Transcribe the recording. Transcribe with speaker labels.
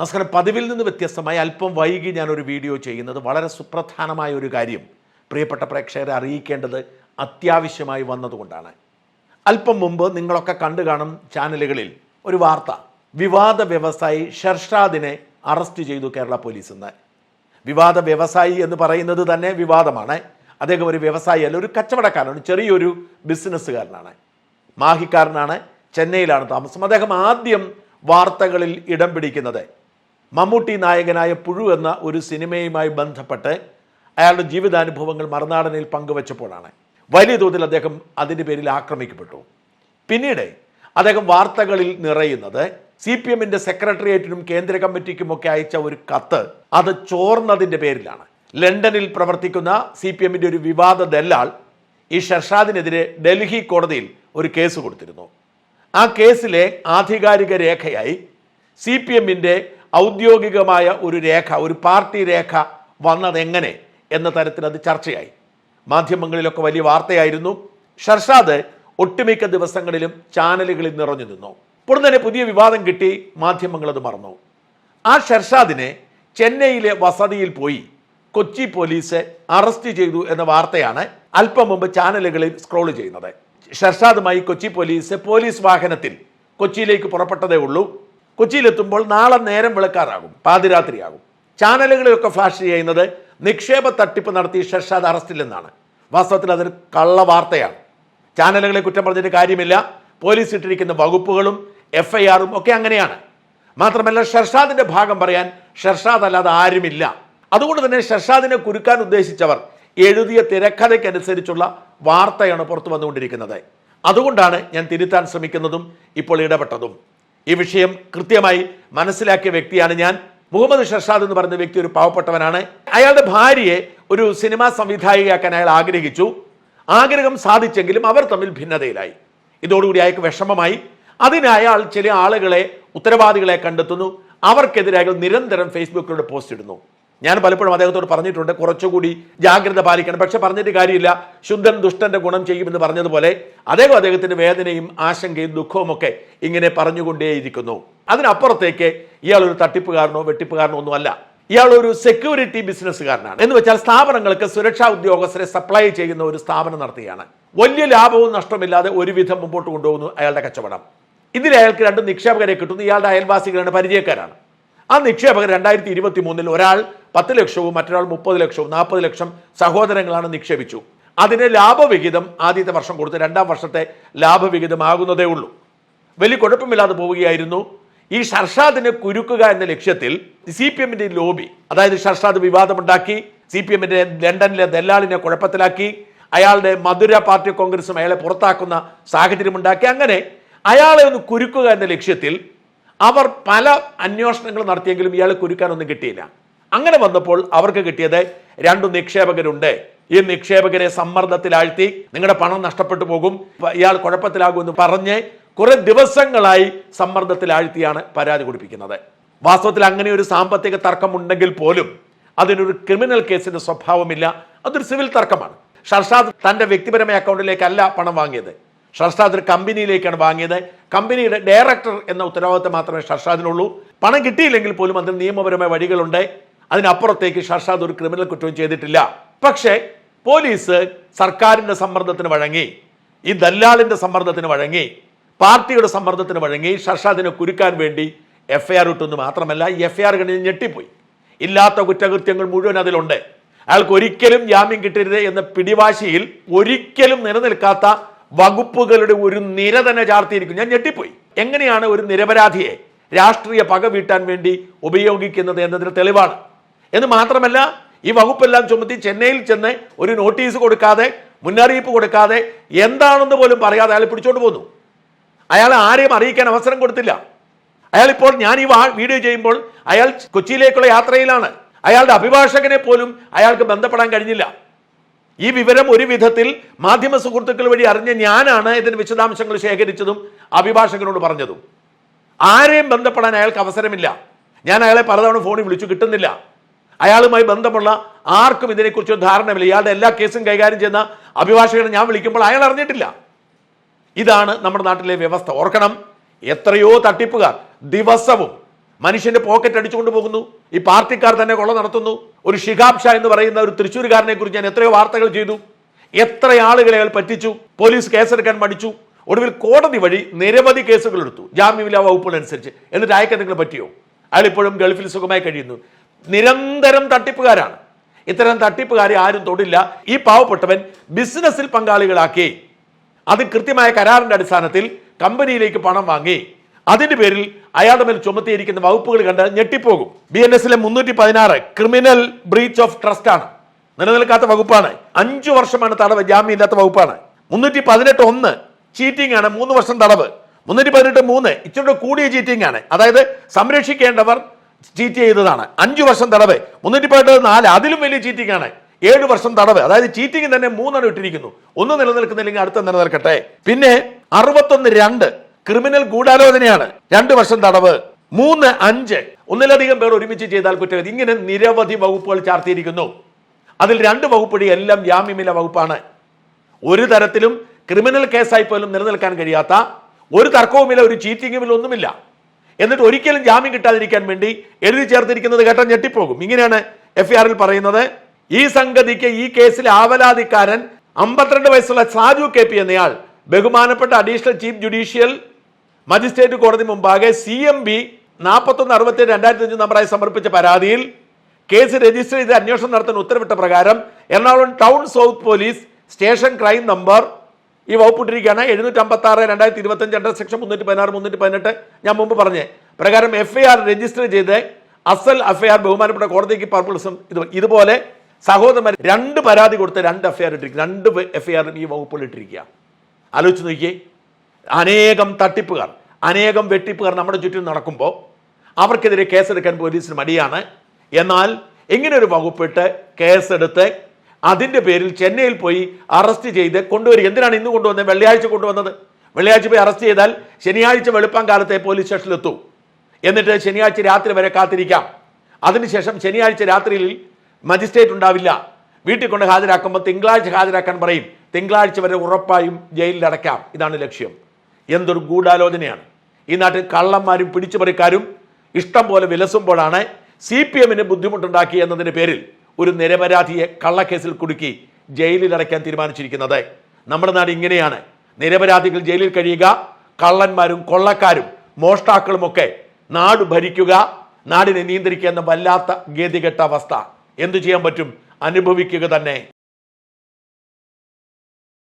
Speaker 1: നമസ്കാരം. പതിവിൽ നിന്ന് വ്യത്യസ്തമായി അല്പം വൈകി ഞാനൊരു വീഡിയോ ചെയ്യുന്നത് വളരെ സുപ്രധാനമായ ഒരു കാര്യം. പ്രിയപ്പെട്ട പ്രേക്ഷകരെ അറിയിക്കേണ്ടത് അത്യാവശ്യമായി വന്നതുകൊണ്ടാണ്. അല്പം മുമ്പ് നിങ്ങളൊക്കെ കണ്ടു കാണും ചാനലുകളിൽ ഒരു വാർത്ത. വിവാദ വ്യവസായി ഷർഷാദിനെ അറസ്റ്റ് ചെയ്തു കേരള പോലീസ് വിവാദ വ്യവസായി എന്ന് പറയുന്നത് തന്നെ വിവാദമാണ്. അദ്ദേഹം ഒരു വ്യവസായി അല്ല ഒരു കച്ചവടക്കാരനാണ് ചെറിയൊരു ബിസിനസ്സുകാരനാണ്. മാഹിക്കാരനാണ് ചെന്നൈയിലാണ് താമസം. അദ്ദേഹം ആദ്യം വാർത്തകളിൽ ഇടം പിടിക്കുന്നത് മമ്മൂട്ടി നായകനായ പുഴു എന്ന ഒരു സിനിമയുമായി ബന്ധപ്പെട്ട് അയാളുടെ ജീവിതാനുഭവങ്ങൾ മറുനാടനിൽ പങ്കുവച്ചപ്പോഴാണ്. വലിയ തോതിൽ അദ്ദേഹം അതിന്റെ പേരിൽ ആക്രമിക്കപ്പെട്ടു. പിന്നീട് അദ്ദേഹം വാർത്തകളിൽ നിറയുന്നത് സി പി എമ്മിന്റെ സെക്രട്ടേറിയറ്റിനും കേന്ദ്ര കമ്മിറ്റിക്കുമൊക്കെ അയച്ച ഒരു കത്ത് അത് ചോർന്നതിന്റെ പേരിലാണ്. ലണ്ടനിൽ പ്രവർത്തിക്കുന്ന സി പി എമ്മിന്റെ ഒരു വിവാദ ദല്ലാൾ ഈ ഷർഷാദിനെതിരെ ഡൽഹി കോടതിയിൽ ഒരു കേസ് കൊടുത്തിരുന്നു. ആ കേസിലെ ആധികാരിക രേഖയായി സി പി എമ്മിന്റെ ഔദ്യോഗികമായ ഒരു രേഖ ഒരു പാർട്ടി രേഖ വന്നതെങ്ങനെ എന്ന തരത്തിൽ അത് ചർച്ചയായി. മാധ്യമങ്ങളിലൊക്കെ വലിയ വാർത്തയായിരുന്നു. ഷർഷാദ് ഒട്ടുമിക്ക ദിവസങ്ങളിലും ചാനലുകളിൽ നിറഞ്ഞു നിന്നു. ഉടൻ തന്നെ പുതിയ വിവാദം കിട്ടി മാധ്യമങ്ങൾ അത് മറന്നു. ആ ഷർഷാദിനെ ചെന്നൈയിലെ വസതിയിൽ പോയി കൊച്ചി പോലീസ് അറസ്റ്റ് ചെയ്തു എന്ന വാർത്തയാണ് അല്പം മുമ്പ് ചാനലുകളിൽ സ്ക്രോൾ ചെയ്യുന്നത്. ഷർഷാദുമായി കൊച്ചി പോലീസ് പോലീസ് വാഹനത്തിൽ കൊച്ചിയിലേക്ക് പുറപ്പെട്ടതേ ഉള്ളൂ. കൊച്ചിയിലെത്തുമ്പോൾ നാളെ നേരം വിളക്കാറാകും പാതിരാത്രിയാകും. ചാനലുകളിലൊക്കെ ഫ്ലാഷ് ചെയ്യുന്നത് നിക്ഷേപ തട്ടിപ്പ് നടത്തി ഷർഷാദ് അറസ്റ്റിലെന്നാണ് വാസ്തവത്തിൽ അതൊരു കള്ള വാർത്തയാണ്. ചാനലുകളെ കുറ്റം പറഞ്ഞിട്ട് കാര്യമില്ല. പോലീസ് ഇട്ടിരിക്കുന്ന വകുപ്പുകളും എഫ് ഐ ആറും ഒക്കെ അങ്ങനെയാണ്. മാത്രമല്ല ഷർഷാദിന്റെ ഭാഗം പറയാൻ ഷർഷാദ് അല്ലാതെ ആരുമില്ല. അതുകൊണ്ട് തന്നെ ഷർഷാദിനെ കുരുക്കാൻ ഉദ്ദേശിച്ചവർ എഴുതിയ തിരക്കഥയ്ക്കനുസരിച്ചുള്ള വാർത്തയാണ് പുറത്തു വന്നുകൊണ്ടിരിക്കുന്നത്. അതുകൊണ്ടാണ് ഞാൻ തിരുത്താൻ ശ്രമിക്കുന്നതും ഇപ്പോൾ ഇടപെട്ടതും. ഈ വിഷയം കൃത്യമായി മനസ്സിലാക്കിയ വ്യക്തിയാണ് ഞാൻ. മുഹമ്മദ് ഷർഷാദ് എന്ന് പറയുന്ന വ്യക്തി ഒരു പാവപ്പെട്ടവനാണ്. അയാളുടെ ഭാര്യയെ ഒരു സിനിമാ സംവിധായികയാക്കാൻ അയാൾ ആഗ്രഹിച്ചു. ആഗ്രഹം സാധിച്ചെങ്കിലും അവർ തമ്മിൽ ഭിന്നതയിലായി. ഇതോടുകൂടി അയാൾക്ക് വിഷമമായി. അതിന് അയാൾ ചില ആളുകളെ ഉത്തരവാദികളെ കണ്ടെത്തുന്നു. അവർക്കെതിരെ അയാൾ നിരന്തരം ഫേസ്ബുക്കിലൂടെ പോസ്റ്റ് ഇടുന്നു. ഞാൻ പലപ്പോഴും അദ്ദേഹത്തോട് പറഞ്ഞിട്ടുണ്ട് കുറച്ചുകൂടി ജാഗ്രത പാലിക്കണം. പക്ഷെ പറഞ്ഞിട്ട് കാര്യമില്ല. ശുദ്ധൻ ദുഷ്ടന്റെ ഗുണം ചെയ്യുമെന്ന് പറഞ്ഞതുപോലെ അദ്ദേഹം അദ്ദേഹത്തിന്റെ വേദനയും ആശങ്കയും ദുഃഖവും ഒക്കെ ഇങ്ങനെ പറഞ്ഞുകൊണ്ടേയിരിക്കുന്നു. അതിനപ്പുറത്തേക്ക് ഇയാൾ ഒരു തട്ടിപ്പുകാരനോ വെട്ടിപ്പുകാരനോ ഒന്നും അല്ല ഇയാൾ ഒരു സെക്യൂരിറ്റി ബിസിനസ്സുകാരനാണ് എന്ന് വെച്ചാൽ സ്ഥാപനങ്ങൾക്ക് സുരക്ഷാ ഉദ്യോഗസ്ഥരെ സപ്ലൈ ചെയ്യുന്ന ഒരു സ്ഥാപനം നടത്തുകയാണ് വലിയ ലാഭവും നഷ്ടമില്ലാതെ ഒരുവിധം മുമ്പോട്ട് കൊണ്ടുപോകുന്നു അയാളുടെ കച്ചവടം. ഇതിൽ അയാൾക്ക് രണ്ട് നിക്ഷേപകരെ കിട്ടുന്നു. ഇയാളുടെ അയൽവാസികളാണ് പരിചയക്കാരാണ്. ആ നിക്ഷേപകർ രണ്ടായിരത്തി ഇരുപത്തി മൂന്നിൽ ഒരാൾ പത്ത് ലക്ഷവും മറ്റൊരാൾ മുപ്പത് ലക്ഷവും നാൽപ്പത് ലക്ഷം സഹോദരങ്ങളാണ് നിക്ഷേപിച്ചു. അതിന് ലാഭവിഹിതം ആദ്യത്തെ വർഷം കൊടുത്ത് രണ്ടാം വർഷത്തെ ലാഭവിഹിതമാകുന്നതേ ഉള്ളൂ. വലിയ കുഴപ്പമില്ലാതെ പോവുകയായിരുന്നു. ഈ ഷർഷാദിനെ കുരുക്കുക എന്ന ലക്ഷ്യത്തിൽ സി പി എമ്മിന്റെ ലോബി അതായത് ഷർഷാദ് വിവാദമുണ്ടാക്കി സി പി എമ്മിന്റെ ലണ്ടനിലെ ദല്ലാളിനെ കുഴപ്പത്തിലാക്കി അയാളുടെ മധുര പാർട്ടി കോൺഗ്രസും അയാളെ പുറത്താക്കുന്ന സാഹചര്യമുണ്ടാക്കി. അങ്ങനെ അയാളെ ഒന്ന് കുരുക്കുക എന്ന ലക്ഷ്യത്തിൽ അവർ പല അന്വേഷണങ്ങൾ നടത്തിയെങ്കിലും ഇയാളെ കുരുക്കാനൊന്നും കിട്ടിയില്ല. അങ്ങനെ വന്നപ്പോൾ അവർക്ക് കിട്ടിയത് രണ്ടു നിക്ഷേപകരുണ്ട്. ഈ നിക്ഷേപകരെ സമ്മർദ്ദത്തിലാഴ്ത്തി നിങ്ങളുടെ പണം നഷ്ടപ്പെട്ടു പോകും ഇയാൾ കുഴപ്പത്തിലാകുമെന്ന് പറഞ്ഞ് കുറെ ദിവസങ്ങളായി സമ്മർദ്ദത്തിലാഴ്ത്തിയാണ് പരാതി കൊടുപ്പിക്കുന്നത്. വാസ്തവത്തിൽ അങ്ങനെ ഒരു സാമ്പത്തിക തർക്കം ഉണ്ടെങ്കിൽ പോലും അതിനൊരു ക്രിമിനൽ കേസിന്റെ സ്വഭാവമില്ല. അതൊരു സിവിൽ തർക്കമാണ്. ഷർഷാദ് തന്റെ വ്യക്തിപരമായ അക്കൗണ്ടിലേക്കല്ല പണം വാങ്ങിയത്. ഷർഷാദ് കമ്പനിയിലേക്കാണ് വാങ്ങിയത്. കമ്പനിയുടെ ഡയറക്ടർ എന്ന ഉത്തരവാദിത്തം മാത്രമേ ഷർഷാദിനുള്ളൂ. പണം കിട്ടിയില്ലെങ്കിൽ പോലും അതിന് നിയമപരമായ വഴികളുണ്ട്. അതിനപ്പുറത്തേക്ക് ഷർഷാദ് ഒരു ക്രിമിനൽ കുറ്റവും ചെയ്തിട്ടില്ല. പക്ഷേ പോലീസ് സർക്കാരിന്റെ സമ്മർദ്ദത്തിന് വഴങ്ങി. ഈ ദല്ലാളിന്റെ സമ്മർദ്ദത്തിന് വഴങ്ങി. പാർട്ടിയുടെ സമ്മർദ്ദത്തിന് വഴങ്ങി. ഷർഷാദിനെ കുരുക്കാൻ വേണ്ടി എഫ് ഐ ആർ ഇട്ടെന്ന് മാത്രമല്ല എഫ് ഐ ആർ കണ്ടിൽ ഞെട്ടിപ്പോയി. ഇല്ലാത്ത കുറ്റകൃത്യങ്ങൾ മുഴുവൻ അതിലുണ്ട്. അയാൾക്ക് ഒരിക്കലും ജാമ്യം കിട്ടരുത് എന്ന പിടിവാശിയിൽ ഒരിക്കലും നിലനിൽക്കാത്ത വകുപ്പുകളുടെ ഒരു നിര തന്നെ ചാർത്തിയിരിക്കും ഞാൻ ഞെട്ടിപ്പോയി. എങ്ങനെയാണ് ഒരു നിരപരാധിയെ രാഷ്ട്രീയ പക വീട്ടാൻ വേണ്ടി ഉപയോഗിക്കുന്നത് എന്നതിന് തെളിവാണ്. എന്ന് മാത്രമല്ല ഈ വകുപ്പെല്ലാം ചുമത്തി ചെന്നൈയിൽ ചെന്ന് ഒരു നോട്ടീസ് കൊടുക്കാതെ മുന്നറിയിപ്പ് കൊടുക്കാതെ എന്താണെന്ന് പോലും പറയാതെ അയാൾ പിടിച്ചോണ്ട് പോന്നു. അയാൾ ആരെയും അറിയിക്കാൻ അവസരം കൊടുത്തില്ല. അയാൾ ഇപ്പോൾ ഞാൻ ഈ വീഡിയോ ചെയ്യുമ്പോൾ അയാൾ കൊച്ചിയിലേക്കുള്ള യാത്രയിലാണ്. അയാളുടെ അഭിഭാഷകനെ പോലും അയാൾക്ക് ബന്ധപ്പെടാൻ കഴിഞ്ഞില്ല. ഈ വിവരം ഒരു വിധത്തിൽ മാധ്യമ സുഹൃത്തുക്കൾ വഴി അറിഞ്ഞ ഞാനാണ് ഇതിന് വിശദാംശങ്ങൾ ശേഖരിച്ചതും അഭിഭാഷകനോട് പറഞ്ഞതും. ആരെയും ബന്ധപ്പെടാൻ അയാൾക്ക് അവസരമില്ല. ഞാൻ അയാളെ പലതവണ ഫോണിൽ വിളിച്ചു കിട്ടുന്നില്ല. അയാളുമായി ബന്ധമുള്ള ആർക്കും ഇതിനെക്കുറിച്ച് ധാരണമില്ല ഇയാളുടെ എല്ലാ കേസും കൈകാര്യം ചെയ്യുന്ന അഭിഭാഷകനെ ഞാൻ വിളിക്കുമ്പോൾ അയാൾ അറിഞ്ഞിട്ടില്ല. ഇതാണ് നമ്മുടെ നാട്ടിലെ വ്യവസ്ഥ. ഓർക്കണം എത്രയോ തട്ടിപ്പുകാർ ദിവസവും മനുഷ്യന്റെ പോക്കറ്റ് അടിച്ചുകൊണ്ട് പോകുന്നു. ഈ പാർട്ടിക്കാർ തന്നെ കൊള്ള നടത്തുന്നു. ഒരു ഷിഹാബ് എന്ന് പറയുന്ന ഒരു തൃശ്ശൂരുകാരനെ കുറിച്ച് ഞാൻ എത്രയോ വാർത്തകൾ ചെയ്തു. എത്ര ആളുകളെ അയാൾ പറ്റിച്ചു. പോലീസ് കേസെടുക്കാൻ മടിച്ചു. ഒടുവിൽ കോടതി വഴി നിരവധി കേസുകൾ എടുത്തു. ജാമ്യമില്ലാ വകുപ്പുകൾ അനുസരിച്ച് എന്നിട്ട് അയക്കാൻ നിങ്ങൾ പറ്റിയോ? അയാൾ ഇപ്പോഴും ഗൾഫിൽ സുഖമായി കഴിയുന്നു. നിരന്തരം തട്ടിപ്പുകാരാണ്. ഇത്തരം തട്ടിപ്പുകാരെ ആരും തൊടില്ല. ഈ പാവപ്പെട്ടവൻ ബിസിനസ്സിൽ പങ്കാളികളാക്കി. അത് കൃത്യമായ കരാറിന്റെ അടിസ്ഥാനത്തിൽ കമ്പനിയിലേക്ക് പണം വാങ്ങി. അതിന്റെ പേരിൽ അയാളുടെ മേൽ ചുമത്തിയിരിക്കുന്ന വകുപ്പുകൾ കണ്ട് ഞെട്ടിപ്പോകും. ബി എൻ എസിലെ മുന്നൂറ്റി പതിനാറ് ക്രിമിനൽ ബ്രീച്ച് ഓഫ് ട്രസ്റ്റ് ആണ്. നിലനിൽക്കാത്ത വകുപ്പാണ്. അഞ്ചു വർഷമാണ് തടവ് ജാമ്യമില്ലാത്ത വകുപ്പാണ്. മുന്നൂറ്റി പതിനെട്ട് ഒന്ന് ചീറ്റിംഗ് ആണ് മൂന്ന് വർഷം തടവ്. മുന്നൂറ്റി പതിനെട്ട് മൂന്ന് ഇച്ചിരി കൂടിയ ചീറ്റിംഗ് ആണ്. അതായത് സംരക്ഷിക്കേണ്ടവർ ചീറ്റ് ചെയ്തതാണ്. അഞ്ചു വർഷം തടവ്. മുന്നൂറ്റി പതിനെട്ട് നാല് അതിലും വലിയ ചീറ്റിംഗ് ആണ്. ഏഴ് വർഷം തടവ്. അതായത് ചീറ്റിംഗ് തന്നെ മൂന്നെണ്ണം ഇട്ടിരിക്കുന്നു. ഒന്ന് നിലനിൽക്കുന്നില്ലെങ്കിൽ അടുത്ത നിലനിൽക്കട്ടെ. പിന്നെ അറുപത്തൊന്ന് രണ്ട് ക്രിമിനൽ ഗൂഢാലോചനയാണ്. രണ്ട് വർഷം തടവ് മൂന്ന് അഞ്ച്. ഒന്നിലധികം പേർ ഒരുമിച്ച് ചെയ്താൽ കുറ്റം ഇങ്ങനെ നിരവധി വകുപ്പുകൾ ചാർത്തിയിരിക്കുന്നു. അതിൽ രണ്ട് വകുപ്പടി എല്ലാം ജാമ്യമില്ല വകുപ്പാണ്. ഒരു തരത്തിലും ക്രിമിനൽ കേസായി പോലും നിലനിൽക്കാൻ കഴിയാത്ത ഒരു തർക്കവുമില്ല ഒരു ചീറ്റിങ്ങുമില്ല ഒന്നുമില്ല. എന്നിട്ട് ഒരിക്കലും ജാമ്യം കിട്ടാതിരിക്കാൻ വേണ്ടി എഴുതി ചേർത്തിരിക്കുന്നത് കേട്ടാൽ ഞെട്ടിപ്പോകും. ഇങ്ങനെയാണ് എഫ് ആറിൽ പറയുന്നത്. ഈ സംഗതിക്ക് ഈ കേസിൽ ആവലാതിക്കാരൻ അമ്പത്തിരണ്ട് വയസ്സുള്ള സാജു കെ പി എന്നയാൾ ബഹുമാനപ്പെട്ട അഡീഷണൽ ചീഫ് ജുഡീഷ്യൽ മജിസ്ട്രേറ്റ് കോടതി മുമ്പാകെ സി എം ബി നാൽപ്പത്തൊന്ന് അറുപത്തേഴ് രണ്ടായിരത്തി അഞ്ച് നമ്പറായി സമർപ്പിച്ച പരാതിയിൽ കേസ് രജിസ്റ്റർ ചെയ്ത് അന്വേഷണം നടത്താൻ ഉത്തരവിട്ട പ്രകാരം Ernakulam town south police station crime number ഈ വകുപ്പിട്ടിരിക്കുകയാണ്. എഴുന്നൂറ്റി അമ്പത്തി ആറ് രണ്ടായിരത്തി ഇരുപത്തഞ്ച് രണ്ട് സെക്ഷൻ മുന്നൂറ്റി പതിനാറ് മുന്നൂറ്റി പതിനെട്ട് ഞാൻ മുമ്പ് പറഞ്ഞേ. പ്രകാരം എഫ് ഐ ആർ രജിസ്റ്റർ ചെയ്ത് അസൽ എഫ് ഐ ആർ ബഹുമാനപ്പെട്ട കോടതിക്ക് പർപ്പിൾസും ഇത് ഇതുപോലെ സഹോദരന്മാർ രണ്ട് പരാതി കൊടുത്ത് രണ്ട് എഫ് ഐ ആർ ഇട്ടിരിക്കുക രണ്ട് എഫ് ഐ ആറും ഈ വകുപ്പുകൾ ഇട്ടിരിക്കുക ആലോചിച്ച് നോക്കിയേ. അനേകം തട്ടിപ്പുകാർ അനേകം വെട്ടിപ്പുകാർ നമ്മുടെ ചുറ്റും നടക്കുമ്പോൾ അവർക്കെതിരെ കേസെടുക്കാൻ പോലീസിന് മടിയാണ്. എന്നാൽ ഇങ്ങനെ ഒരു വകുപ്പിട്ട് കേസെടുത്ത് അതിന്റെ പേരിൽ ചെന്നൈയിൽ പോയി അറസ്റ്റ് ചെയ്ത് കൊണ്ടുവരിക. എന്തിനാണ് ഇന്ന് കൊണ്ടുവന്നത്? വെള്ളിയാഴ്ച കൊണ്ടുവന്നത്. വെള്ളിയാഴ്ച പോയി അറസ്റ്റ് ചെയ്താൽ ശനിയാഴ്ച വെളുപ്പം കാലത്തെ പോലീസ് സ്റ്റേഷനിലെത്തും. എന്നിട്ട് ശനിയാഴ്ച രാത്രി വരെ കാത്തിരിക്കാം. അതിനുശേഷം ശനിയാഴ്ച രാത്രിയിൽ മജിസ്ട്രേറ്റ് ഉണ്ടാവില്ല. വീട്ടിൽ കൊണ്ട് ഹാജരാക്കുമ്പോൾ തിങ്കളാഴ്ച ഹാജരാക്കാൻ പറയും. തിങ്കളാഴ്ച വരെ ഉറപ്പായും ജയിലിൽ അടയ്ക്കാം ഇതാണ് ലക്ഷ്യം. എന്തൊരു ഗൂഢാലോചനയാണ്. ഈ നാട്ടിൽ കള്ളന്മാരും പിടിച്ചുപറിക്കാരും ഇഷ്ടം പോലെ വിലസുമ്പോഴാണ് സി പി എമ്മിന് ബുദ്ധിമുട്ടുണ്ടാക്കി എന്നതിന്റെ പേരിൽ ഒരു നിരപരാധിയെ കള്ളക്കേസിൽ കുടുക്കി ജയിലിൽ അടയ്ക്കാൻ തീരുമാനിച്ചിരിക്കുന്നത്. നമ്മുടെ നാട് ഇങ്ങനെയാണ്. നിരപരാധികൾ ജയിലിൽ കഴിയുക കള്ളന്മാരും കൊള്ളക്കാരും മോഷ്ടാക്കളുമൊക്കെ നാട് ഭരിക്കുക നാടിനെ നിയന്ത്രിക്കുക എന്ന വല്ലാത്ത ഗതികെട്ട അവസ്ഥ. എന്തു ചെയ്യാൻ പറ്റും? അനുഭവിക്കുക തന്നെ.